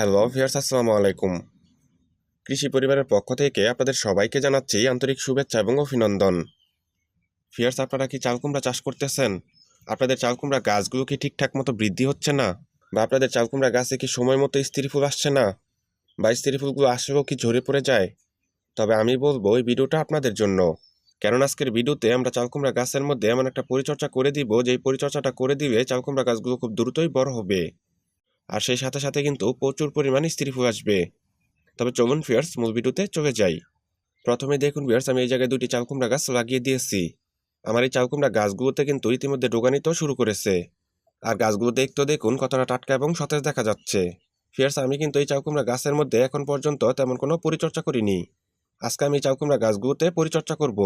Hello viewers আসসালামু আলাইকুম। কৃষি পরিবারের পক্ষ থেকে আপনাদের সবাইকে জানাচ্ছি আন্তরিক শুভেচ্ছা এবং অভিনন্দন। ভিয়ার্স আপনারা কি চাল কুমড়া চাষ করতেছেন? আপনাদের চাল কুমড়া গাছগুলো কি ঠিকঠাক মতো বৃদ্ধি হচ্ছে না? বা আপনাদের চাল কুমড়া গাছে কি সময় মতো স্ত্রী ফুল আসছে না? বা স্ত্রী ফুলগুলো আসলেও কি ঝরে পড়ে যায়? তবে আমি বলব, এই ভিডিওটা আপনাদের জন্য। কেননা আজকের ভিডিওতে আমরা চাল কুমড়া গাছের মধ্যে এমন একটা পরিচর্যা করে দিব যে এই পরিচর্যাটা করে দিলে চাল কুমড়া গাছগুলো খুব দ্রুতই বড় হবে। আর সেই সাথে সাথে কিন্তু প্রচুর পরিমাণে স্ত্রী ফুল আসবে। তবে চলুন ফিয়ার্স মূল ভিডিওতে চলে যাই। প্রথমে দেখুন ফিয়ার্স আমি এই জায়গায় দুটি চাল কুমড়া গাছ লাগিয়ে দিয়েছি। আমার এই চাল কুমড়া গাছগুলোতে কিন্তু ইতিমধ্যে ডোগানিতেও শুরু করেছে। আর গাছগুলো দেখতেও দেখুন কতটা টাটকা এবং সতেজ দেখা যাচ্ছে। ফিয়ার্স আমি কিন্তু এই চাল কুমড়া গাছের মধ্যে এখন পর্যন্ত তেমন কোনো পরিচর্যা করিনি। আজকে আমি এই চালকুমড়া গাছগুলোতে পরিচর্যা করব।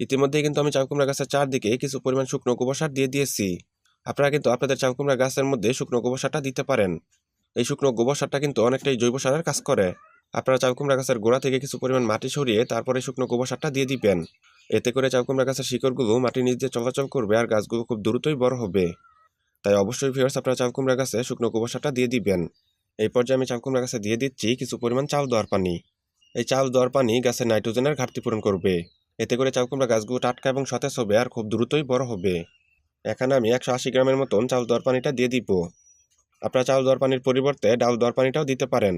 ইতিমধ্যে কিন্তু আমি চাল কুমড়া গাছের চারদিকে কিছু পরিমাণ শুকনো গোবর সার দিয়ে দিয়েছি। আপনারা কিন্তু আপনাদের চাল কুমড়া গাছের মধ্যে শুকনো গোবর সারটা দিতে পারেন। এই শুকনো গোবর সারটা কিন্তু অনেকটাই জৈব সারের কাজ করে। আপনারা চাল কুমড়া গাছের গোড়া থেকে কিছু পরিমাণ মাটি সরিয়ে তারপরে শুকনো গোবর সারটা দিয়ে দিবেন। এতে করে চাল কুমড়া গাছের শিকড়গুলো মাটির নিচ দিয়ে চলাচল করবে আর গাছগুলো খুব দ্রুতই বড় হবে। তাই অবশ্যই ভিউয়ার্স আপনারা চাল কুমড়া গাছে শুকনো গোবর সারটা দিয়ে দিবেন। এই পর্যায়ে আমি চাল কুমড়া গাছে দিয়ে দিচ্ছি কিছু পরিমাণ চাল দেওয়ার পানি। এই চাল দেওয়ার পানি গাছের নাইট্রোজেনের ঘাটতি পূরণ করবে। এতে করে চাল কুমড়া গাছগুলো টাটকা এবং সতেজ হবে আর খুব দ্রুতই বড় হবে। এখানে আমি একশো আশি গ্রামের মতন চাল দর পানিটা দিয়ে দিব। আপনারা চাল দর পানির পরিবর্তে ডাল দর পানিটাও দিতে পারেন।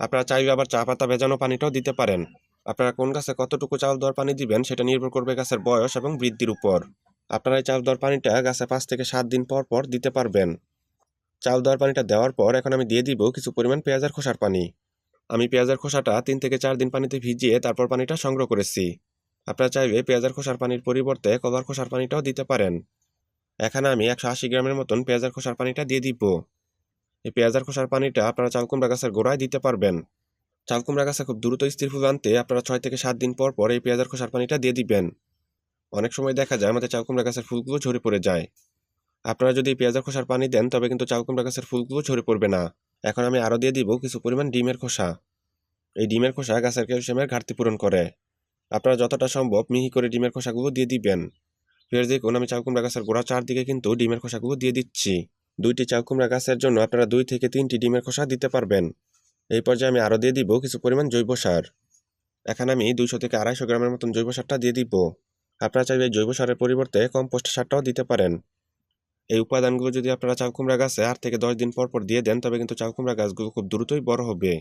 আপনারা চাইবে আবার চা পাতা ভেজানো পানিটাও দিতে পারেন। আপনারা কোন গাছে কতটুকু চাল দর পানি দিবেন সেটা নির্ভর করবে গাছের বয়স এবং বৃদ্ধির উপর। আপনারা এই চাল দেওয়ার পানিটা গাছে পাঁচ থেকে সাত দিন পর পর দিতে পারবেন। চাল দেওয়ার পানিটা দেওয়ার পর এখন আমি দিয়ে দিব কিছু পরিমাণ পেঁয়াজের খোসার পানি। আমি পেঁয়াজের খোসাটা তিন থেকে চার দিন পানিতে ভিজিয়ে তারপর পানিটা সংগ্রহ করেছি। আপনারা চাইবে পেঁয়াজের খোসার পানির পরিবর্তে কলার খোসার পানিটাও দিতে পারেন। এখানে আমি একশো আশি গ্রামের মতন পেঁয়াজের খোসার পানিটা দিয়ে দিব। এই পেঁয়াজের খোসার পানিটা আপনারা চাল কুমড়া গাছের গোড়ায় দিতে পারবেন। চাল কুমড়া গাছে খুব দ্রুত স্থির ফুল আনতে আপনারা ছয় থেকে সাত দিন পর পর এই পেঁয়াজের খোসার পানিটা দিয়ে দিবেন। অনেক সময় দেখা যায় আমাদের চাল কুমড়া গাছের ফুলগুলো ঝরে পড়ে যায়। আপনারা যদি পেঁয়াজের খোসার পানি দেন, তবে কিন্তু চাল কুমড়া গাছের ফুলগুলো ঝরে পড়বে না। এখন আমি আরও দিয়ে দিব কিছু পরিমাণ ডিমের খোসা। এই ডিমের খোসা গাছের ক্যালসিয়ামের ঘাটতি পূরণ করে। আপনারা যতটা সম্ভব মিহি করে ডিমের খোসাগুলো দিয়ে দিবেন। ফের দেখুন আমি চাল গাছের গোড়া চারদিকে কিন্তু ডিমের খোসাগুলো দিয়ে দিচ্ছি। দুইটি চাল গাছের জন্য আপনারা দুই থেকে তিনটি ডিমের খোসা দিতে পারবেন। এই পর্যায়ে আমি আরও দিয়ে দিব কিছু পরিমাণ জৈব সার। এখানে আমি দুইশো থেকে আড়াইশো গ্রামের মতন জৈব সারটা দিয়ে দিব। আপনারা চাইবে জৈব সারের পরিবর্তে কম্পোস্ট সারটাও দিতে পারেন। এই উপাদানগুলো যদি আপনারা চাল গাছে আট থেকে দশ দিন পর পর দিয়ে দেন, তবে কিন্তু চাল গাছগুলো খুব দ্রুতই বড় হবে।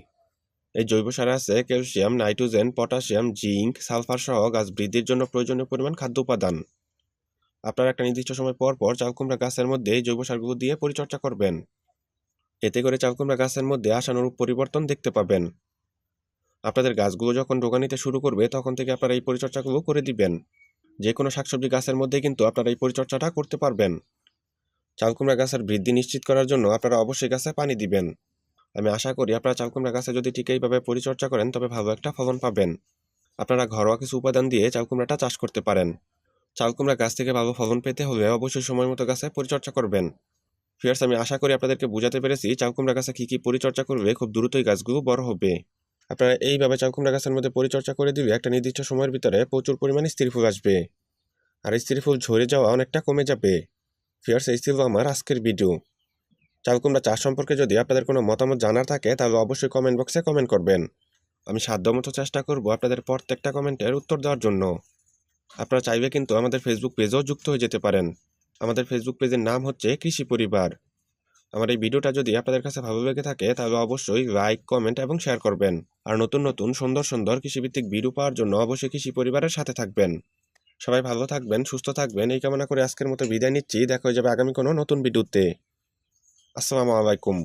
এই জৈব সারে আছে calcium, nitrogen, potassium, zinc sulphur সহ গাছ বৃদ্ধির জন্য প্রয়োজনীয় পরিমাণ খাদ্য উপাদান। আপনারা একটা নির্দিষ্ট সময় পর পর চাল কুমড়া গাছের মধ্যে জৈব সারগুলো দিয়ে পরিচর্যা করবেন। এতে করে চাল কুমড়া গাছের মধ্যে আশানুরূপ পরিবর্তন দেখতে পাবেন। আপনাদের গাছগুলো যখন রোগা নিতে শুরু করবে, তখন থেকে আপনারা এই পরিচর্যাগুলো করে দিবেন। যে কোনো শাকসবজি গাছের মধ্যে কিন্তু আপনারা এই পরিচর্যাটা করতে পারবেন। চাল কুমড়া গাছের বৃদ্ধি নিশ্চিত করার জন্য আপনারা অবশ্যই গাছে পানি দিবেন। আমি আশা করি আপনারা চাল কুমড়া গাছে যদি ঠিক এইভাবে পরিচর্যা করেন, তবে ভালো একটা ফলন পাবেন। আপনারা ঘরোয়া কিছু উপাদান দিয়ে চাল কুমড়াটা চাষ করতে পারেন। চাল কুমড়া গাছ থেকে ভালো ফলন পেতে হলে অবশ্যই সময় মতো গাছে পরিচর্যা করবেন। ফিয়ার্স আমি আশা করি আপনাদেরকে বোঝাতে পেরেছি চাল কুমড়া গাছে কী কী পরিচর্যা করলে খুব দ্রুতই গাছগুলো বড় হবে। আপনারা এইভাবে চাল কুমড়া গাছের মধ্যে পরিচর্যা করে দিলে একটা নির্দিষ্ট সময়ের ভিতরে প্রচুর পরিমাণে স্ত্রী ফুল আসবে। আর স্ত্রী ফুল ঝরে যাওয়া অনেকটা কমে যাবে। ফিয়ার্স এই ছিল আমার আজকের ভিডিও চাল কুমড়া চাষ সম্পর্কে যদি আপনাদের কোনো মতামত জানার থাকে, তাহলে অবশ্যই কমেন্ট বক্সে কমেন্ট করবেন। আমি সাধ্যমতো চেষ্টা করব আপনাদের প্রত্যেকটা কমেন্টের উত্তর দেওয়ার জন্য। আপনারা চাইবে কিন্তু আমাদের ফেসবুক পেজেও যুক্ত হয়ে যেতে পারেন। আমাদের ফেসবুক পেজের নাম হচ্ছে কৃষি পরিবার। আমার এই ভিডিওটা যদি আপনাদের কাছে ভালো লেগে থাকে, তাহলে অবশ্যই লাইক কমেন্ট এবং শেয়ার করবেন। আর নতুন নতুন, সুন্দর সুন্দর কৃষিভিত্তিক ভিডিও পাওয়ার জন্য অবশ্যই কৃষি পরিবারের সাথে থাকবেন। সবাই ভালো থাকবেন, সুস্থ থাকবেন, এই কামনা করে আজকের মতো বিদায় নিচ্ছি। দেখা হয়ে যাবে আগামী কোনো নতুন ভিডিওতে আসসালামু আলাইকুম।